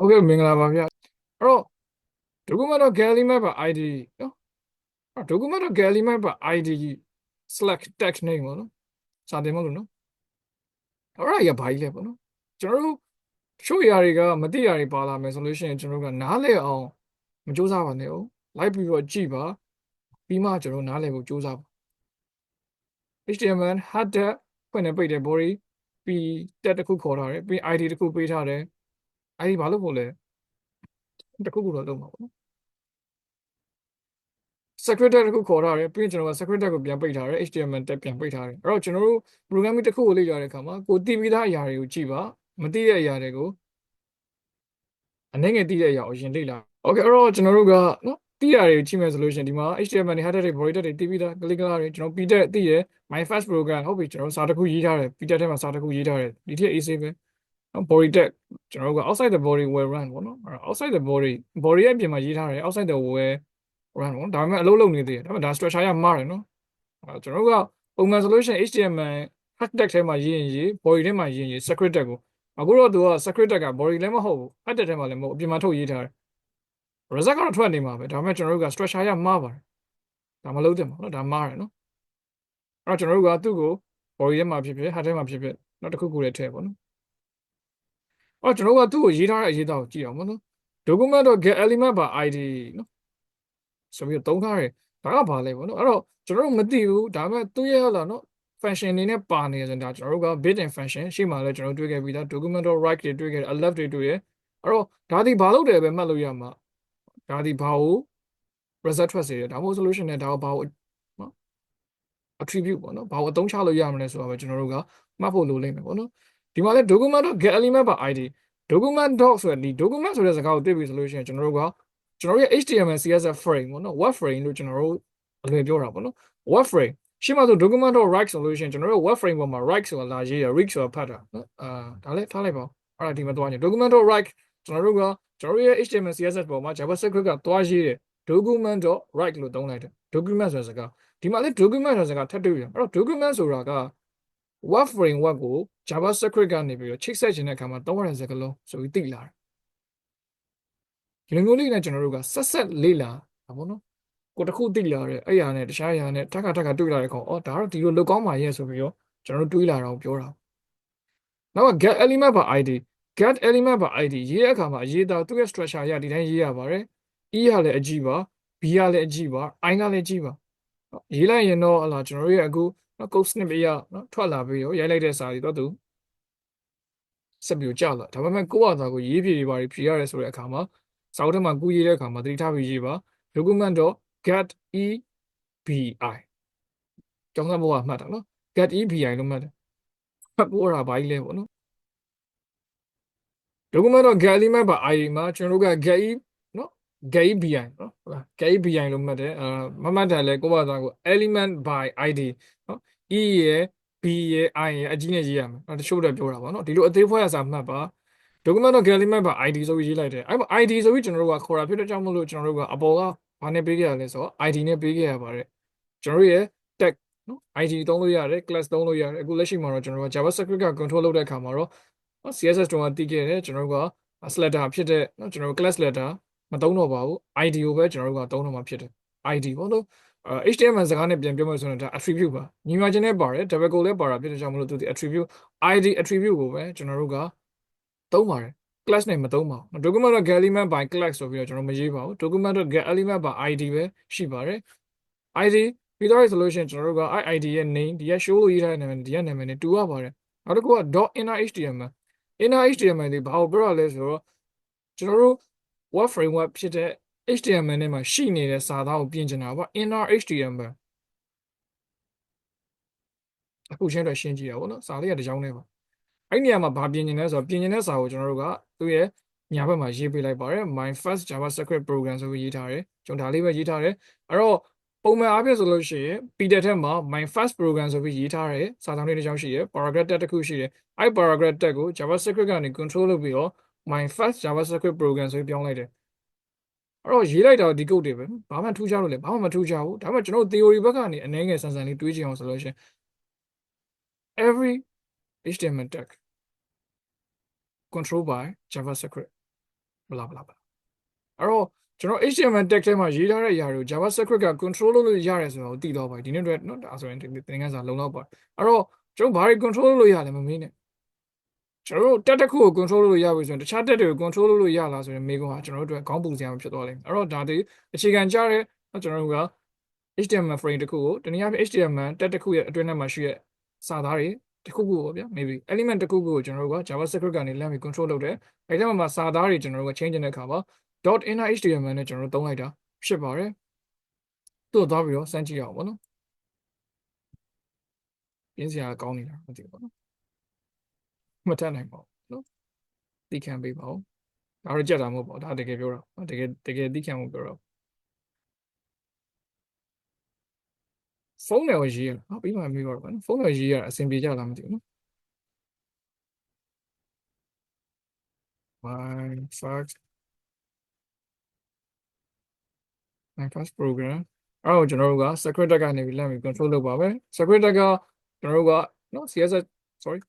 ဟုတ်ကဲ့မင်္ဂလာပါဗျအဲ့တော့ document gallery map ပါ id နော်အဲ့ document gallery map ပါ id select text name ပေါ့နော်စာတင်မလို့နော်အဲ့ဒါကြီးကဘာကြီးလဲပေါ့နော်ကျွန်တော်တို့တချို့ຢာတွေကမသိຢာတွေပါလာမယ်ဆိုလို့ရှိရင်ကျွန်တော်တို့ကနားလည်အောင်မစူးစမ်းပါနဲ့ဟုတ်လိုက်ပြီးတော့ကြည့်ပါပြီးမှကျွန်တော်နားလည်ဖို့စူးစမ်းပါ HTML header ဖွင့်နေပိတ်တယ် body ပြီး tag တစ်ခုခေါ်ထားတယ်ပြီး id တစ်ခုပေးထားတယ် id ဘာလို့ဖို့လဲတစ်ခုခုတော့လုပ်မှာပေါ့နော် secretary တစ်ခုခေါ်ထားတယ်ပြီးရင်ကျွန်တော်က secretary ကိုပြန်ပိတ်ထားတယ် HTML tag ပြန်ပိတ်ထားတယ်အဲ့တော့ကျွန်တော်တို့ programming တစ်ခုကိုလေ့လာတဲ့အခါမှာကိုတည်ပြီးသားအရာတွေကိုကြည့်ပါမသိတဲ့အရာတွေကိုအနေငယ်သိတဲ့အရာကိုရင်လေ့လာ Okay အဲ့တော့ကျွန်တော်တို့ကနော်သိရတွေကိုကြည့်မယ်ဆိုလို့ရှိရင်ဒီမှာ HTML တွေ header တွေ body tag တွေတည်ပြီးသား click ကလာတွေကျွန်တော် p tag သိရ my first program ဟုတ်ပြီကျွန်တော်စာတစ်ခုရေးထားတယ် p tag ထဲမှာစာတစ်ခုရေးထားတယ်ဒီထက် AC ပဲ နော် body tag ကျွန်တော်တို့က outside the body where run ပေါ့နော်အဲ့ outside the body body ရဲ့အပြင်မှာရေးထားတယ် outside the where run ပေါ့ဒါပေမဲ့အလုပ်လုပ်နေသေးတယ်ဒါပေမဲ့ဒါ structure ရမှားတယ်နော်အဲ့ကျွန်တော်တို့ကပုံမှန်ဆိုလို့ရှိရင် HTML hack tag ထဲမှာရေးရင်ရေး body ထဲမှာရေးရင် secret tag ကိုအခုတော့သူက secret tag က body လည်းမဟုတ်ဘူး hack tag ထဲမှာလည်းမဟုတ်အပြင်မှာထုတ်ရေးထားတယ် result ကတော့ထွက်နေမှာပဲဒါပေမဲ့ကျွန်တော်တို့က structure ရမှားပါတယ်ဒါမလုပ်တင်ပါဘူးနော်ဒါမှားတယ်နော်အဲ့တော့ကျွန်တော်တို့ကသူ့ကို body ထဲမှာဖြစ်ဖြစ် hack ထဲမှာဖြစ်ဖြစ်နောက်တစ်ခုခုလည်းထည့်ပါနော် အော်ကျွန်တော်ကသူ့ကိုရေးထားတဲ့အရေးသားကိုကြည့်အောင်မနော် document.get element by id နော်ဆိုပြီးသုံးထားတယ်ဒါကဘာလဲပေါ့နော်အဲ့တော့ကျွန်တော်တို့မသိဘူးဒါပေမဲ့သူ့ရဲ့ဟလာနော် function အနေနဲ့ပါနေတယ်ဆိုတာကျွန်တော်တို့က bit and function ရှေ့မှာလည်းကျွန်တော်တွေ့ခဲ့ပြီးသား document.write တွေတွေ့ခဲ့တယ် alert တွေတွေ့ရအဲ့တော့ဒါဒီဘာလုပ်တယ်ပဲမှတ်လို့ရမှာဒါဒီဘာကို result ထွက်စေတယ်ဒါမှမဟုတ် solution နဲ့ဒါကိုဘာကိုနော် attribute ပေါ့နော်ဘာကိုအသုံးချလို့ရမလဲဆိုတာပဲကျွန်တော်တို့ကမှတ်ဖို့လိုလိမ့်မယ်ပေါ့နော် ဒီမှာလဲ document.get element by id document dot ဆိုတဲ့ဒီ document ဆိုတဲ့စကားကိုတွေ့ပြီဆိုလို့ရှိရင်ကျွန်တော်တို့ကကျွန်တော်တို့ရဲ့ HTML CSS frame ပေါ့နော် web frame လို့ကျွန်တော်တို့အလွယ်ပြောတာပေါ့နော် web frame ရှင်းမဆို document.write ဆိုလို့ရှိရင်ကျွန်တော်တို့ web frame ပေါ်မှာ write ဆိုတာလာရေးရ read ဆိုတာဖတ်တာနော်အာဒါလည်းထားလိုက်ပါဦးအဲ့ဒါဒီမှာသွားည document.write ကျွန်တော်တို့ကကျွန်တော်တို့ရဲ့ HTML CSS ပေါ်မှာ JavaScript ကသွားရေးတယ် document.write လို့သုံးလိုက်တယ် document ဆိုတဲ့စကားဒီမှာလည်း document ဆိုတဲ့စကားထပ်တွေ့ရအဲ့တော့ document ဆိုတာက web framework ကို JavaScript ကနေပြီးတော့ချိတ်ဆက်ခြင်းတဲ့အခါမှာသုံးရတဲ့စကားလုံးဆိုပြီးသိလာတယ်ဒီလိုမျိုးလေးနဲ့ကျွန်တော်တို့ကဆက်ဆက်လေ့လာတာပေါ့နော်ကိုတစ်ခုသိလာတဲ့အဲ့ရနဲ့တခြားအရာနဲ့ထပ်ခါထပ်ခါတွေ့လာတဲ့ကောင်အော်ဒါတော့ဒီလိုလုပ်ကောင်းပါရဲ့ဆိုပြီးတော့ကျွန်တော်တို့တွေးလာတာကိုပြောတာနောက်က get element by id get element by id ရေးတဲ့အခါမှာအရေးသားသူ့ရဲ့ structure ရဒီတိုင်းရေးရပါတယ် e ရလည်းအကြည့်ပါ b ရလည်းအကြည့်ပါ i ကလည်းကြည့်ပါရေးလိုက်ရင်တော့ဟလာကျွန်တော်တို့ရဲ့အခု နော် code snippet ရနော်ထွက်လာပြီးတော့ရိုက်လိုက်တဲ့စာတွေတော့သူဆက်ပြီးကြာလာဒါပေမဲ့ကိုယ့်ဘာသာကိုရေးပြတွေပါဖြေရတယ်ဆိုတဲ့အခါမှာစာအုပ်ထဲမှာကူးရေးတဲ့အခါမှာသတိထားပြီးရေးပါ document.get ebi ကျောင်းသားဘုရားမှတ်တာနော် get ebi လို့မှတ်တယ်မှတ်ဖို့ရဘာကြီးလဲပေါ့နော် document.get element ပါ id မှာကျွန်တော်တို့က get e နော် get ebi နော်ဟုတ်လား get ebi လို့မှတ်တယ်အာမမှတ်တယ်လဲကိုယ့်ဘာသာကို element by id နော် e ရယ် b ရယ် i ရယ်အကြီးနဲ့ရေးရမယ်တချို့တော့ပြောတာပေါ့နော်ဒီလိုအသေးဖွဲရစာမှတ်ပါ document.get element by id ဆိုပြီးရေးလိုက်တယ်အဲ့မှာ id ဆိုပြီးကျွန်တော်တို့ကခေါ်တာဖြစ်တဲ့ကြောင့်မလို့ကျွန်တော်တို့ကအပေါ်ကဘာနဲ့ပေးခဲ့ရလဲဆိုတော့ id နဲ့ပေးခဲ့ရပါတယ်ကျွန်တော်တို့ရဲ့ tag နော် id သုံးလို့ရတယ် class သုံးလို့ရတယ်အခုလက်ရှိမှာတော့ကျွန်တော်တို့က javascript က control လုပ်တဲ့အခါမှာတော့ CSS တုန်းကတည်ခဲ့တယ်ကျွန်တော်တို့က slider ဖြစ်တဲ့နော်ကျွန်တော်တို့ class letter မသုံးတော့ပါဘူး id ကိုပဲကျွန်တော်တို့ကသုံးတော့မှာဖြစ်တယ် id ပေါ့နော်အဲ HTML စကားနဲ့ပြန်ပြောမှဆိုရင်ဒါ attribute ပါညီမချင်းနဲ့ပါတယ် double code လည်းပါတာဖြစ်တဲ့ကြောင့်မလို့သူဒီ attribute id attribute ကိုပဲကျွန်တော်တို့ကသုံးပါတယ် class နဲ့မသုံးပါဘူး document.get element by class ဆိုပြီးတော့ကျွန်တော်မရေးပါဘူး document.get element by id ပဲရှိပါတယ် id ပြီးတော့ဆိုလို့ရှိရင်ကျွန်တော်တို့က id ရဲ့ name ဒီရဲ့ show လို့ရေးထားတဲ့နာမည်ဒီရဲ့နာမည်နဲ့တူရပါတယ်နောက်တစ်ခုက .inner html inner html တွေဘာကိုပြောရလဲဆိုတော့ကျွန်တော်တို့ web framework ဖြစ်တဲ့ HTML နဲ့မှာရှိနေတဲ့စာသားကိုပြင်ချင်တာပေါ့ inner HTML အခုရှင်းတော့ရှင်းကြည့်တာပေါ့နော်စာလေးကတစ်ကြောင်းနဲ့ပါအဲ့နေရာမှာဘာပြင်ချင်လဲဆိုတော့ပြင်ချင်တဲ့စာကိုကျွန်တော်တို့ကသူ့ရဲ့ညာဘက်မှာရေးပေးလိုက်ပါတယ် my first javascript program ဆိုပြီးရေးထားတယ်ကျွန်တော်ဒါလေးပဲရေးထားတယ်အဲ့တော့ပုံမှန်အားဖြင့်ဆိုလို့ရှိရင် Peter ထက်မှာ my first program ဆိုပြီးရေးထားတယ်စာသားလေးတစ်ကြောင်းရှိတယ် paragraph tag တစ်ခုရှိတယ်အဲ့ paragraph tag ကို javascript ကနေ control လုပ်ပြီးတော့ my first javascript program ဆိုပြီးပြောင်းလိုက်တယ်အဲ့တော့ရေးလိုက်တာဒီ code တွေပဲဘာမှထူးခြားလို့လည်းဘာမှမထူးခြားဘူးဒါပေမဲ့ကျွန်တော် theory ဘက်ကနေအနည်းငယ်ဆန်ဆန်လေးတွေးကြည့်အောင်ဆိုလို့ရှိရင် every HTML tag controlled by JavaScript ဘလာဘလာဘလာအဲ့တော့ကျွန်တော် HTML tag ထဲမှာရေးထားတဲ့အရာတွေကို JavaScript က control လုပ်လို့ရတယ်ဆိုတော့သိတော့ပါဒီနေ့အတွက်เนาะဒါဆိုရင်သင်ခန်းစာလုံလောက်ပါအဲ့တော့ကျွန်တော်ဘာတွေ control လုပ်လို့ရလဲမမေးနဲ့ ကျွန်တော်တို့တက်တစ်ခုကို control လုပ်လို့ရပြီဆိုရင်တခြားတက်တွေကို control လုပ်လို့ရလားဆိုရင်မေးခွန်းဟာကျွန်တော်တို့အတွက်ခေါင်းပူစရာမဖြစ်သွားလိမ့်မယ်အဲ့တော့ဒါတွေအခြေခံကြတဲ့ကျွန်တော်တို့က HTML frame တစ်ခုကိုတနည်းအားဖြင့် HTML တက်တစ်ခုရဲ့အတွင်းထဲမှာရှိတဲ့စာသားတွေတစ်ခုခုပေါ့ဗျာ maybe element တစ်ခုခုကိုကျွန်တော်တို့က JavaScript ကနေလမ်းပြီး control လုပ်တယ်အဲဒီထဲမှာစာသားတွေကျွန်တော်တို့က change တဲ့အခါမှာ .inner HTML နဲ့ကျွန်တော်တို့သုံးလိုက်တာဖြစ်ပါတယ်တို့သွားပြီးတော့စမ်းကြည့်အောင်ပေါ့နော်ပြင်းစရာကောင်းနေတာမသိဘူးပေါ့နော် မထက်နိုင်ပါဘူးနော်သိခံပေးပါဦးဒါတော့ကြက်တာမဟုတ်ပါဘူးဒါတကယ်ပြောတာတကယ်တကယ်သိခံမှုပြောတော့ဖုန်းနဲ့ရေးရဟာပြီးမှမေးတော့ပါနော်ဖုန်းနဲ့ရေးရအဆင်ပြေကြလားမသိဘူးနော် my first my first program အဲ့တော့ကျွန်တော်တို့က secret tag ကနေပြီးလမ်းပြီး control လုပ်ပါပဲ secret tag ကကျွန်တော်တို့ကနော် CSS sorry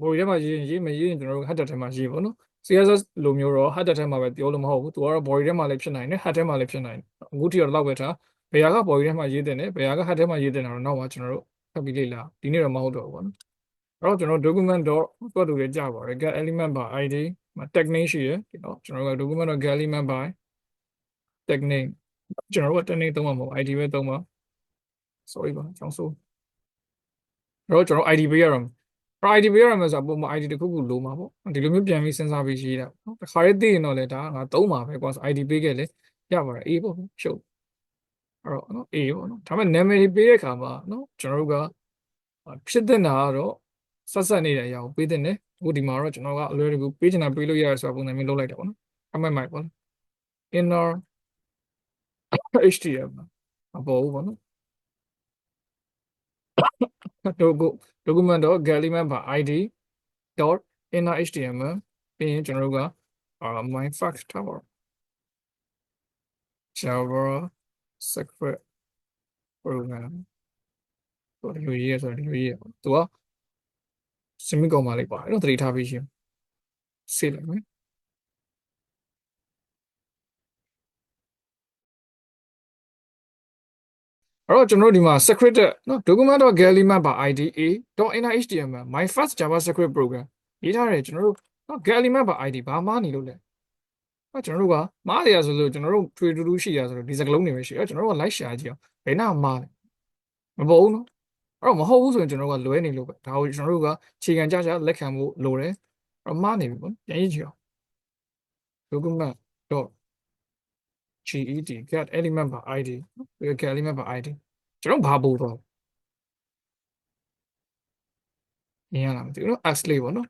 ဘော်ရီထဲမှာရေးရင်ရေးမရေးရင်ကျွန်တော်တို့ header ထဲမှာရေးပါနော် CSS လိုမျိုးတော့ header ထဲမှာပဲပြောလို့မဟုတ်ဘူးသူကတော့ body ထဲမှာလည်းဖြစ်နိုင်တယ် head ထဲမှာလည်းဖြစ်နိုင်တယ်အခုထိတော့လောက်ပဲထားဘယ်ဟာက body ထဲမှာရေးတင်တယ်ဘယ်ဟာက head ထဲမှာရေးတင်တာတော့နောက်မှကျွန်တော်တို့ဖတ်ပြီးလေ့လာဒီနေ့တော့မဟုတ်တော့ဘူးပေါ့နော်အဲ့တော့ကျွန်တော် document dot တွတ်တူလေးကြာပါတယ် get element by id မှာ tag name ရှိရယ်ဒီတော့ကျွန်တော်တို့က document dot get element by tag name ကျွန်တော်တို့က tag name သုံးမှာမဟုတ် id ပဲသုံးပါ sorry ပါကျောင်းဆိုးအဲ့တော့ကျွန်တော် id ပေးရအောင် ID ပေးရမယ်ဆိုတော့ပုံမှန် ID တစ်ခုခုလိုမှာပေါ့ဒီလိုမျိုးပြန်ပြီးစဉ်းစားပြီးရေးတာနော်တစ်ခါရေးသိရင်တော့လေဒါငါသုံးပါပဲကွာ ID ပေးခဲ့လေရပါတယ်အေးပေါ့ရှုပ်အဲ့တော့နော်အေးပေါ့နော်ဒါပေမဲ့နာမည်ပေးတဲ့အခါမှာနော်ကျွန်တော်တို့ကဖြစ်တဲ့နာကတော့ဆက်ဆက်နေတဲ့အရာကိုပေးတဲ့နဲ့အခုဒီမှာတော့ကျွန်တော်ကအလွယ်တကူပေးချင်တာပေးလို့ရတယ်ဆိုတော့ပုံစံမျိုးလုပ်လိုက်တာပေါ့နော်အမှတ်မိုက်ပေါ့ inner html အပေါ်ဘူးပေါ့နော် docu document dot element by id dot inner html ပြီးရင်ကျွန်တော်တို့ကအာ my fact ထားပါ java secret program ဆိုတော့ဒီလိုရေးရဆိုတော့ဒီလိုရေးရပေါ့သူက semicolon မှာလေးပါအဲ့တော့သတိထားပြီးရှင်စေးလိုက်မယ် အဲ့တော့ကျွန်တော်တို့ဒီမှာ secret နော် document.get_element by id a.inner.html my first javascript program ရေးထားတယ်ကျွန်တော်တို့နော် get_element by id ဘာမှနေလို့လဲအဲ့ကျွန်တော်တို့ကမားရဆိုလို့ကျွန်တော်တို့ထွေတူတူရှိရဆိုတော့ဒီစကလုံးတွေပဲရှိအဲ့ကျွန်တော်တို့က like share ကြည့်အောင်ဘယ်နာမားလဲမပေါ်ဘူးနော်အဲ့တော့မဟုတ်ဘူးဆိုရင်ကျွန်တော်တို့ကလွဲနေလို့ပဲဒါကိုကျွန်တော်တို့ကခြေခံကြကြလက်ခံဖို့လိုတယ်အဲ့မားနေပြီပေါ့ပြန်ရေးကြည့်အောင် document.get get element by id get element by id ကျွန်တော်ဘာပို့တော့မြင်ရလားမသိဘူးနော် x လေးပေါ့နော်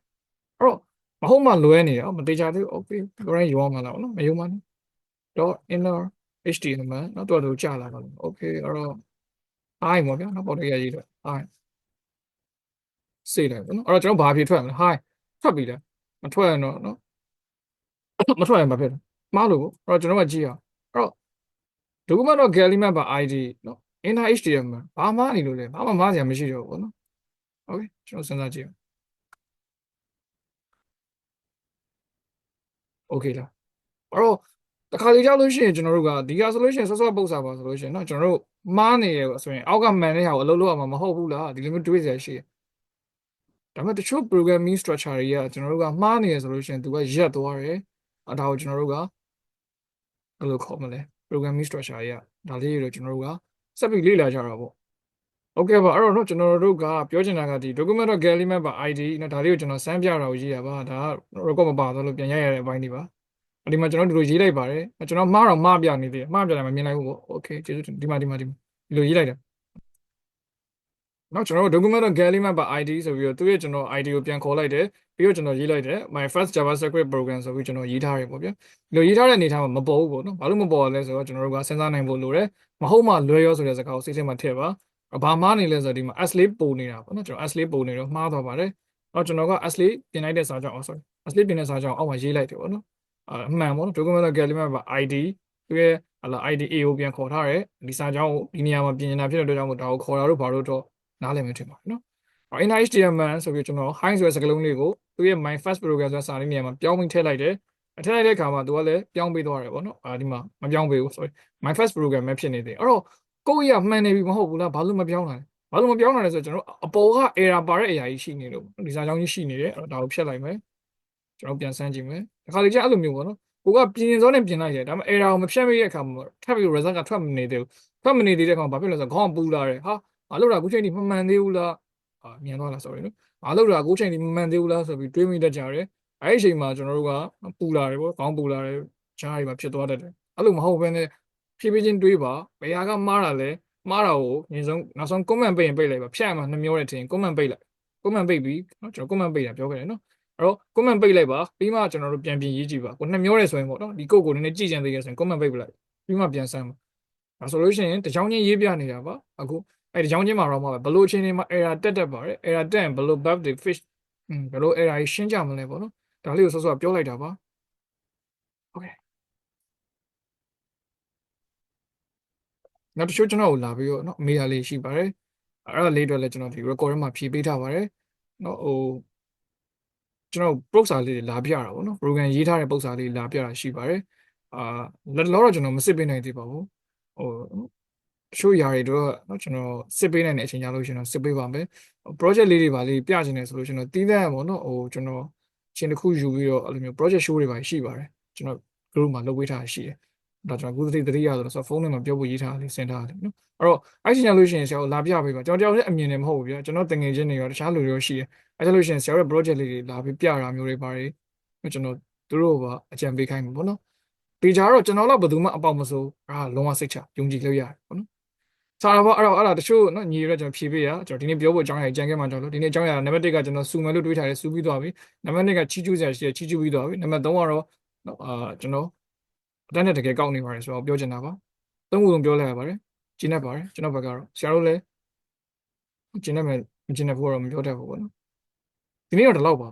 အဲ့တော့မဟုတ်မှလွဲနေတယ်မတေချာသေးဘူး okay ကိုရင်ယူအောင်မလားနော်မယူမှန်း dot inner html နော်တော်တော်ကြာလာပါလို့ okay အဲ့တော့ hi ပေါ့ဗျာနောက်ပေါ်တရရေးတော့ hi စေးလိုက်ပေါ့နော်အဲ့တော့ကျွန်တော်ဘာဖြစ်ထွက်မလဲ hi ထွက်ပြီလားမထွက်ရင်တော့နော်မထွက်ရင်ဘာဖြစ်လဲမှားလို့ပေါ့အဲ့တော့ကျွန်တော်ကကြည့်အောင် အဲ့တော့ document.get element by id နော် inner html ဘာမှနေလို့လဲဘာမှမားစရာမရှိတော့ဘူးပေါ့နော်โอเคကျွန်တော်စဉ်းစားကြည့်အောင်โอเคလားအဲ့တော့တခါလေကြောက်လို့ရှိရင်ကျွန်တော်တို့ကဒီကဆိုလို့ရှိရင်ဆော့ဆော့ပုတ်စာပါဆိုလို့ရှိရင်เนาะကျွန်တော်တို့မားနေရဆိုရင်အောက်ကမှန်တဲ့ဟာကိုအလုပ်လုပ်ရမှာမဟုတ်ဘူးလားဒီလိုမျိုးတွေးစရာရှိတယ်ဒါပေမဲ့တချို့ programming structure တွေကကျွန်တော်တို့ကမှားနေရဆိုလို့ရှိရင်သူကရက်သွားတယ်အဲဒါကိုကျွန်တော်တို့ကဘယ်လိုခေါ်မလဲ programming structure တွေကဒါလေးတွေကျွန်တော်တို့ကစက်ပြီးလေ့လာကြတာပေါ့โอเคပါအဲ့တော့เนาะကျွန်တော်တို့ကပြောချင်တာကဒီ document.get element ပါ id เนาะဒါလေးကိုကျွန်တော်စမ်းပြတာကိုရေးရပါဒါက record မပါတော့လို့ပြန်ရရတဲ့အပိုင်းတွေပါဒီမှာကျွန်တော်တို့လိုရေးလိုက်ပါတယ်ကျွန်တော်မှားတော့မှားပြနေသေးတယ်မှားပြတယ်မမြင်လိုက်ဘူးပေါ့โอเคကျေးဇူးတင်ဒီမှာဒီမှာဒီမှာဒီလိုရေးလိုက်တာ နောက်ကျွန်တော်တို့ document.get element ပါ id ဆိုပြီးတော့သူရဲ့ကျွန်တော် id ကိုပြန်ခေါ်လိုက်တယ်ပြီးတော့ကျွန်တော်ရေးလိုက်တယ် my first javascript program ဆိုပြီးကျွန်တော်ရေးထားတယ်ပေါ့ဗျာဒီလိုရေးထားတဲ့အနေထားမှာမပေါ်ဘူးပေါ့နော်ဘာလို့မပေါ်ရလဲဆိုတော့ကျွန်တော်တို့ကစဉ်းစားနိုင်ဖို့လိုတယ်မဟုတ်မှလွဲရောဆိုတဲ့စကားကိုစိတ်ထဲမှာထည့်ပါဘာမှားနေလဲဆိုတော့ဒီမှာ s လေးပုံနေတာပေါ့နော်ကျွန်တော် s လေးပုံနေတော့မှားသွားပါတယ်အော်ကျွန်တော်က s လေးပြင်လိုက်တဲ့စာကြောင့် oh sorry s လေးပြင်တဲ့စာကြောင့်အောက်မှာရေးလိုက်တယ်ပေါ့နော်အမှန်ပေါ့နော် document.get element ပါ id သူရဲ့ဟလာ IDA ကိုပြန်ခေါ်ထားတယ်ဒီစာကြောင်းကိုဒီနေရာမှာပြင်နေတာဖြစ်တဲ့အတွက်ကြောင့်မို့ဒါကိုခေါ်တာတို့ဘာလို့တော့ နားလည်မယ်ထင်ပါတယ်နော်။ inner HTML ဆိုပြီးကျွန်တော် hi ဆိုတဲ့စကားလုံးလေးကိုသူရဲ့ my first program ဆိုတဲ့စာလေးနေရာမှာပြောင်းပြီးထည့်လိုက်တယ်အထက်လိုက်တဲ့ခါမှာသူကလည်းပြောင်းပေးသွားတယ်ပေါ့နော်အာဒီမှာမပြောင်းပေးဘူး sorry my first program ပဲဖြစ်နေတယ်အဲ့တော့ကိုယ့်ရမှန်နေပြီမဟုတ်ဘူးလားဘာလို့မပြောင်းလာလဲဘာလို့မပြောင်းလာလဲဆိုတော့ကျွန်တော်အပေါ်က error ပါတဲ့အရာကြီးရှိနေလို့ဒီစာကြောင်းကြီးရှိနေတယ်အဲ့တော့ဒါကိုဖြတ်လိုက်မယ်ကျွန်တော်ပြန်ဆန်းကြည့်မယ်ဒီခါလေးကျအဲ့လိုမျိုးပေါ့နော်ကိုကပြင်စောနဲ့ပြင်လိုက်တယ်ဒါပေမဲ့ error ကိုမဖြတ်မိတဲ့အခါမှာထပ်ပြီး result ကထွက်မနေသေးဘူးထွက်မနေသေးတဲ့အခါမှာဘာဖြစ်လဲဆိုတော့ခေါင်းကပူလာတယ်ဟာ မလုပ်တာအခုချိန်ထိမမှန်သေးဘူးလားအာမြန်သွားလား sorry နော်မလုပ်တာအခုချိန်ထိမမှန်သေးဘူးလားဆိုပြီးတွေးမိတတ်ကြတယ်အဲ့ဒီအချိန်မှာကျွန်တော်တို့ကပူလာတယ်ပေါ့ခေါင်းပူလာတယ်ဂျားတွေပါဖြစ်သွားတတ်တယ်အဲ့လိုမဟုတ်ဘဲနဲ့ဖြည်းဖြည်းချင်းတွေးပါဘယ်ဟာကမှားတာလဲမှားတာကိုအရင်ဆုံးနောက်ဆုံး comment ပိတ်ရင်ပိတ်လိုက်ပါဖြတ်ရမှာနှမျောတဲ့ထင် comment ပိတ်လိုက် comment ပိတ်ပြီးเนาะကျွန်တော် comment ပိတ်တာပြောခဲ့တယ်เนาะအဲ့တော့ comment ပိတ်လိုက်ပါပြီးမှကျွန်တော်တို့ပြန်ပြင်ရေးကြည့်ပါကိုနှမျောတယ်ဆိုရင်ပေါ့เนาะဒီကုတ်ကိုနည်းနည်းကြည့်ကြံသေးရဆိုရင် comment ပိတ်ပလိုက်ပြီးမှပြန်ဆမ်းပါဒါဆိုလို့ရှိရင်တချောင်းချင်းရေးပြနေတာပါအခု အဲ့တချောင်းချင်းမှာတော့မှာပဲဘလို့ချင်းတွေမှာ error တက်တက်ပါတယ် error တက်ရင်ဘလို့ bug တွေ fish อืมဘလို့ error ကြီးရှင်းကြမလဲပေါ့เนาะဒါလေးကိုဆော့ဆော့ပြောလိုက်တာပါ okay နောက်တစ်ချို့ကျွန်တော်ကိုလာပြီးတော့เนาะအမေရာလေးရှိပါတယ်အဲ့ဒါလေးတော့လည်းကျွန်တော်ဒီ record မှာဖြည့်ပေးထားပါတယ်เนาะဟိုကျွန်တော် proxy လေးတွေလာပြတာပေါ့เนาะ program ရေးထားတဲ့ proxy လေးလာပြတာရှိပါတယ်အာလက်လောတော့ကျွန်တော်မစစ်ပေးနိုင်သေးပါဘူးဟိုတ ချို့ຢာတွေတော့เนาะကျွန်တော်စစ်ပေးနိုင်တဲ့အချိန်ကြလို့ရှင်တော့စစ်ပေးပါမယ် project လေးတွေပါလေးပြချင်တယ်ဆိုလို့ကျွန်တော်တီးတဲ့ပေါ့เนาะဟိုကျွန်တော်ချင်းတစ်ခုယူပြီးတော့အဲ့လိုမျိုး project show တွေပါရှိပါတယ်ကျွန်တော် group မှာလုပ်ပေးထားရှိတယ်ဒါကျွန်တော်ကုသတိတတိယဆိုတော့ဖုန်းထဲမှာပြောဖို့ရေးထားလေးစင်ထားတယ်နော်အဲ့တော့အဲ့ဒီညလို့ရှိရင်ဆရာကိုလာပြပေးပါကျွန်တော်တယောက်တည်းအမြင်နဲ့မဟုတ်ဘူးဗျာကျွန်တော်တငယ်ချင်းတွေရောတခြားလူတွေရောရှိတယ်အဲ့ဒါလို့ရှိရင်ဆရာရဲ့ project လေးတွေလာပြီးပြတာမျိုးတွေပါတယ်ကျွန်တော်သူတို့ကအကြံပေးခိုင်းမှာပေါ့နော်ပေကြတော့ကျွန်တော်တော့ဘယ်သူမှအပေါက်မစိုးအာလုံးဝစိတ်ချယုံကြည်လို့ရတယ်ပေါ့နော် စားတော့အဲ့တော့အဲ့ဒါတချို့နော်ညီရကျွန်တော်ဖြေပေးရကျွန်တော်ဒီနေ့ပြောဖို့အကြောင်းအရာကြံခဲ့မှကျွန်တော်ဒီနေ့အကြောင်းအရာနံပါတ်1ကကျွန်တော်စူမယ်လို့တွေးထားတယ်စူပြီးသွားပြီနံပါတ်2ကချီကျူးစရာရှိတယ်ချီကျူးပြီးသွားပြီနံပါတ်3ကတော့နော်အာကျွန်တော်အတန်းနဲ့တကယ်ကောက်နေပါတယ်ဆိုတော့ပြောချင်တာပါသုံးခုလုံးပြောလိုက်ရပါတယ်ကျင်းတတ်ပါတယ်ကျွန်တော်ဘက်ကတော့ဆရာတို့လည်းကျင်းတတ်မယ်မကျင်းတတ်ဘူးတော့မပြောတတ်ဘူးပေါ့နော်ဒီနေ့တော့ဒီလောက်ပါ